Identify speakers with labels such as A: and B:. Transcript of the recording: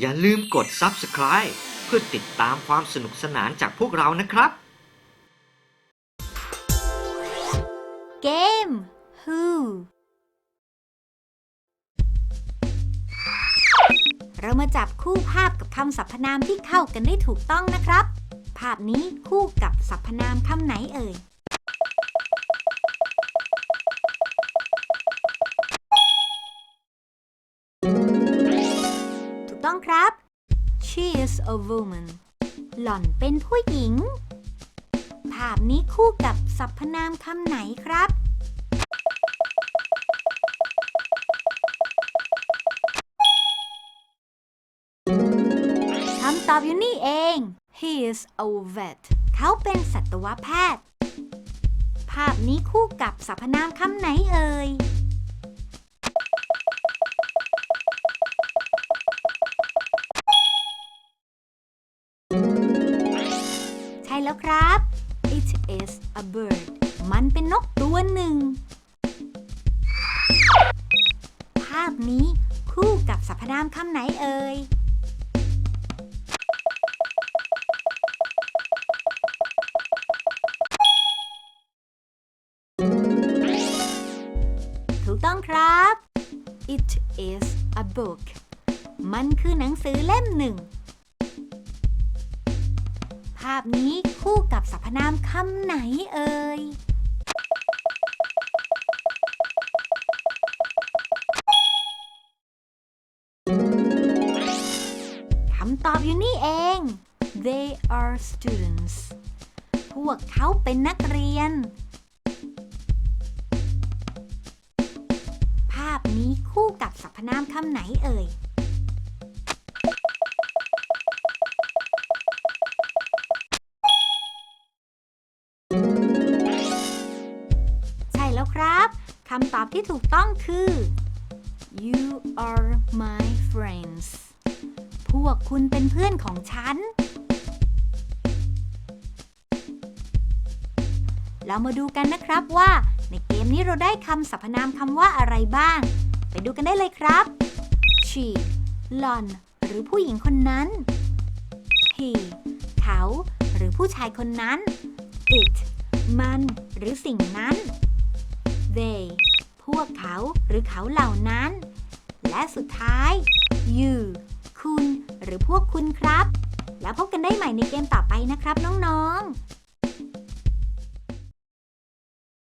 A: อย่าลืมกด Subscribe เพื่อติดตามความสนุกสนานจากพวกเรานะครับ
B: เกม Who เรามาจับคู่ภาพกับคำสรรพนามที่เข้ากันได้ถูกต้องนะครับ ภาพนี้คู่กับสรรพนามคำไหนเอ่ย ต้องครับ She is a woman หล่อนเป็นผู้หญิง ภาพนี้คู่กับสรรพนามคำไหนครับ คำตอบอยู่นี่เอง He is a vet เขาเป็นสัตวแพทย์ ภาพนี้คู่กับสรรพนามคำไหนเอ่ย ใช่แล้วครับ It is a bird มันเป็นนกตัวหนึ่ง ภาพนี้คู่กับสรรพนามคำไหนเอ่ย ถูกต้องครับ It is a book มันคือหนังสือเล่มหนึ่ง ภาพนี้คู่กับสรรพนามคำไหนเอ่ย คำตอบอยู่นี่เอง They are students พวกเขาเป็นนักเรียน ภาพนี้คู่กับสรรพนามคำไหนเอ่ย ครับคำตอบที่ถูกต้องคือ You are my friends พวกคุณเป็นเพื่อนของฉัน เรามาดูกันนะครับว่า ในเกมนี้เราได้คำสรรพนามคำว่าอะไรบ้าง ไปดูกันได้เลยครับ she หล่อน หรือผู้หญิงคนนั้น he เขา หรือผู้ชายคนนั้น it มัน หรือสิ่งนั้น they พวกเขาหรือเขาเหล่านั้น และสุดท้าย you คุณ หรือพวกคุณครับ แล้วพบกันได้ใหม่ในเกมต่อไปนะครับน้องๆ